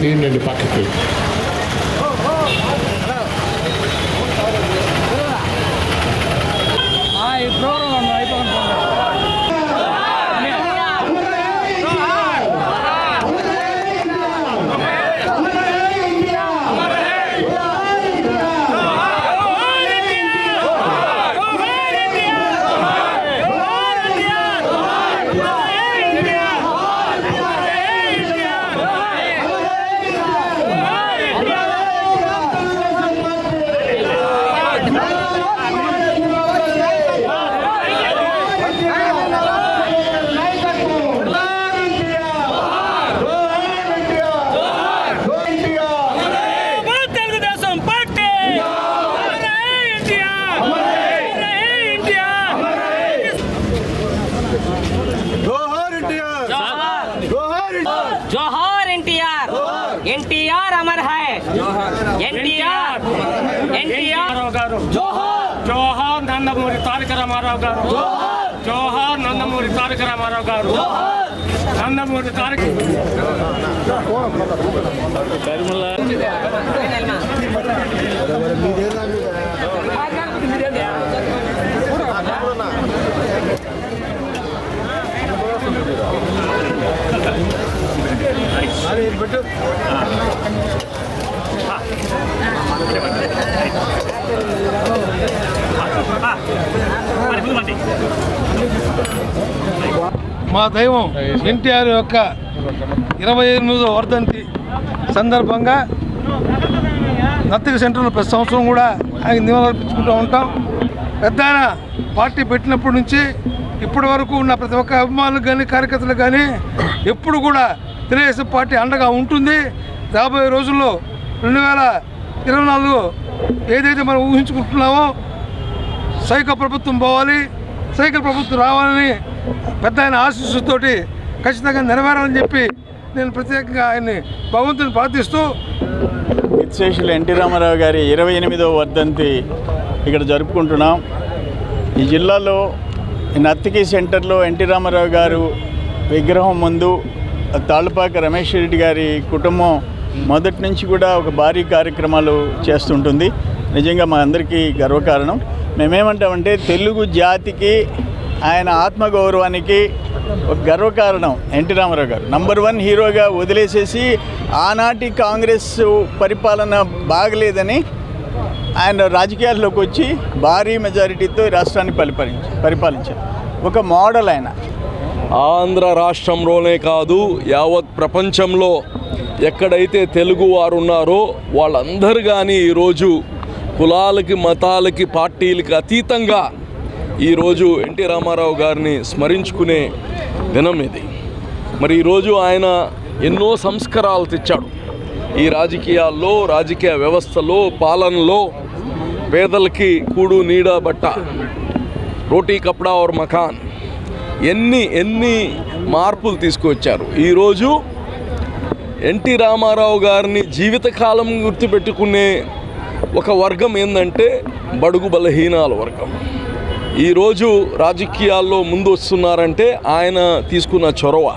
తీయండి పక్కకి ఈ ప్రోగ్రామ్ जोहर एनटीआर एनटीआर अमर है एनटीआर एनटीआर రామారావు గారు జోహార్ నందమూరి తారక రామారావు గారు జోహార్ నందమూరి తారక రామారావు గారు నందమూరి తారక మా దైవం ఎన్టీఆర్ యొక్క ఇరవై ఎనిమిదో వర్ధంతి సందర్భంగా నర్తిక సెంటర్లో ప్రతి సంవత్సరం కూడా ఆయన నివాళులర్పించుకుంటూ ఉంటాం. పెద్ద పార్టీ పెట్టినప్పటి నుంచి ఇప్పటి వరకు ఉన్న ప్రతి ఒక్క అభిమానులకు కానీ కార్యకర్తలకు కానీ ఎప్పుడు కూడా తెలుగుదేశం పార్టీ అండగా ఉంటుంది. రాబోయే రోజుల్లో రెండు వేల ఇరవై నాలుగు ఏదైతే మనం ఊహించుకుంటున్నామో సైక ప్రభుత్వం పోవాలి. సైకిల్ ప్రభుత్వం రావాలని పెద్ద ఆయన ఆశీస్సుతోటి ఖచ్చితంగా నెరవేరాలని చెప్పి నేను ప్రత్యేకంగా ఆయన్ని భగవంతుని ప్రార్థిస్తూ విశ్వేశ్వరులు ఎన్టీ రామారావు గారి ఇరవై ఎనిమిదవ వర్ధంతి ఇక్కడ జరుపుకుంటున్నాం. ఈ జిల్లాలో నత్తికి సెంటర్లో ఎన్టీ రామారావు గారు విగ్రహం ముందు తాళ్ళపాక రమేష్ రెడ్డి గారి కుటుంబం మొదటి నుంచి కూడా ఒక భారీ కార్యక్రమాలు చేస్తుంటుంది. నిజంగా మా అందరికీ గర్వకారణం. మేమేమంటామంటే తెలుగు జాతికి ఆయన ఆత్మగౌరవానికి ఒక గర్వకారణం ఎన్టీ రామారావు గారు. నంబర్ వన్ హీరోగా వదిలేసేసి ఆనాటి కాంగ్రెస్ పరిపాలన బాగలేదని ఆయన రాజకీయాల్లోకి వచ్చి భారీ మెజారిటీతో రాష్ట్రాన్ని పరిపాలించారు పరిపాలించారు. ఒక మోడల్ ఆయన. ఆంధ్ర రాష్ట్రంలోనే కాదు యావత్ ప్రపంచంలో ఎక్కడైతే తెలుగు వారు ఉన్నారో వాళ్ళందరూ కానీ ఈరోజు కులాలకి మతాలకి పార్టీలకి అతీతంగా ఈరోజు ఎన్టీ రామారావు గారిని స్మరించుకునే దినం ఇది. మరి ఈరోజు ఆయన ఎన్నో సంస్కారాలు తెచ్చాడు. ఈ రాజకీయాల్లో రాజకీయ వ్యవస్థలో పాలనలో పేదలకి కూడు నీడ బట్ట రోటీ కప్డా और మకాన్ ఎన్ని ఎన్ని మార్పులు తీసుకువచ్చారు? ఈరోజు ఎన్టీ రామారావు గారిని జీవితకాలం గుర్తుపెట్టుకునే ఒక వర్గం ఏంటంటే బడుగు బలహీనాల వర్గం. ఈరోజు రాజకీయాల్లో ముందు వస్తున్నారంటే ఆయన తీసుకున్న చొరవ.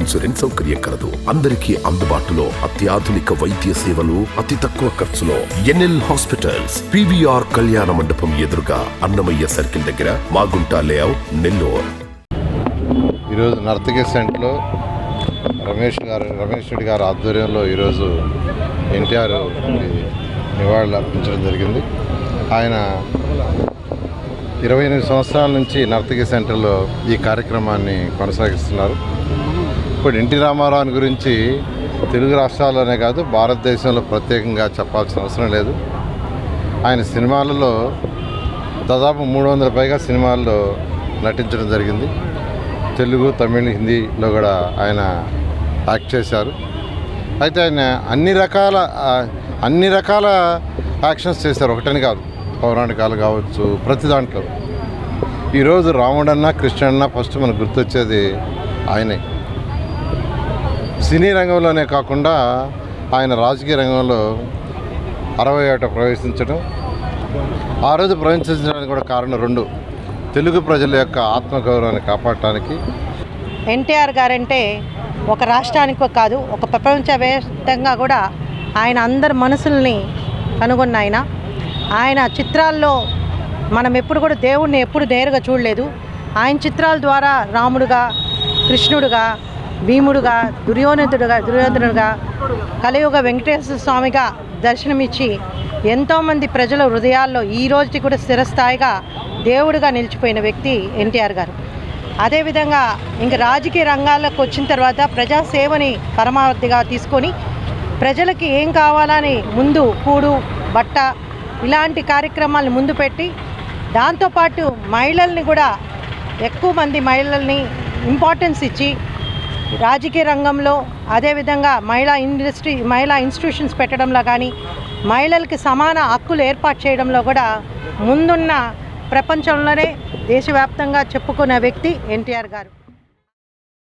ఇన్సూరెన్స్ సౌకర్యం కలదు. అందరికీ అందుబాటులో అత్యాధునిక వైద్య సేవలు అతి తక్కువ ఖర్చులో ఎన్ఎల్ హాస్పిటల్స్ పివిఆర్ కళ్యాణ మండపం ఎదురుగా అన్నమయ్య సర్కిల్ దగ్గర మాగుంట లేఅవుట్ నెల్లూరు. ఈరోజు నర్తకి సెంట్లో రమేష్ గారు రమేష్ రెడ్డి గారి ఆధ్వర్యంలో ఈరోజు ఎన్టీఆర్ నివాళులు అర్పించడం జరిగింది. ఆయన ఇరవై ఎనిమిది సంవత్సరాల నుంచి నర్తకి సెంటర్లో ఈ కార్యక్రమాన్ని కొనసాగిస్తున్నారు. ఇప్పుడు ఎన్టీ రామారావు గురించి తెలుగు రాష్ట్రాల్లోనే కాదు భారతదేశంలో ప్రత్యేకంగా చెప్పాల్సిన అవసరం లేదు. ఆయన సినిమాలలో దాదాపు మూడు వందల పైగా సినిమాల్లో నటించడం జరిగింది. తెలుగు తమిళ్ హిందీలో కూడా ఆయన యాక్ట్ చేశారు. అయితే ఆయన అన్ని రకాల అన్ని రకాల యాక్షన్స్ చేశారు. ఒకటని కాదు పౌరాణికాలు కావచ్చు ప్రతి దాంట్లో. ఈరోజు రాముడన్నా కృష్ణుడన్నా ఫస్ట్ మనకు గుర్తొచ్చేది ఆయనే. సినీ రంగంలోనే కాకుండా ఆయన రాజకీయ రంగంలో అరవై ఏట ప్రవేశించడం ఆ రోజు ప్రవేశించడానికి కూడా కారణం రెండు. తెలుగు ప్రజల యొక్క ఆత్మగౌరవాన్ని కాపాడటానికి. ఎన్టీఆర్ గారంటే ఒక రాష్ట్రానికి కాదు ఒక ప్రపంచవ్యాప్తంగా కూడా ఆయన అందరి మనసుల్ని కనుగొన్న ఆయన. ఆయన చిత్రాల్లో మనం ఎప్పుడు కూడా దేవుణ్ణి ఎప్పుడు నేరుగా చూడలేదు. ఆయన చిత్రాల ద్వారా రాముడుగా కృష్ణుడుగా భీముడుగా దుర్యోధనుడుగా దుర్యోధనుడుగా కలియుగ వెంకటేశ్వర స్వామిగా దర్శనమిచ్చి ఎంతోమంది ప్రజల హృదయాల్లో ఈ రోజుకి కూడా స్థిరస్థాయిగా దేవుడిగా నిలిచిపోయిన వ్యక్తి ఎన్టీఆర్ గారు. అదేవిధంగా ఇంక రాజకీయ రంగాల్లోకి వచ్చిన తర్వాత ప్రజాసేవని పరమావధిగా తీసుకొని ప్రజలకి ఏం కావాలని ముందు కూడు బట్ట ఇలాంటి కార్యక్రమాలను ముందు పెట్టి దాంతోపాటు మహిళల్ని కూడా ఎక్కువ మంది మహిళల్ని ఇంపార్టెన్స్ ఇచ్చి రాజకీయ రంగంలో అదేవిధంగా మహిళా ఇండస్ట్రీ మహిళా ఇన్స్టిట్యూషన్స్ పెట్టడంలో కానీ మహిళలకి సమాన హక్కులు ఏర్పాటు చేయడంలో కూడా ముందున్న ప్రపంచంలోనే దేశవ్యాప్తంగా చెప్పుకున్న వ్యక్తి ఎన్టీఆర్ గారు.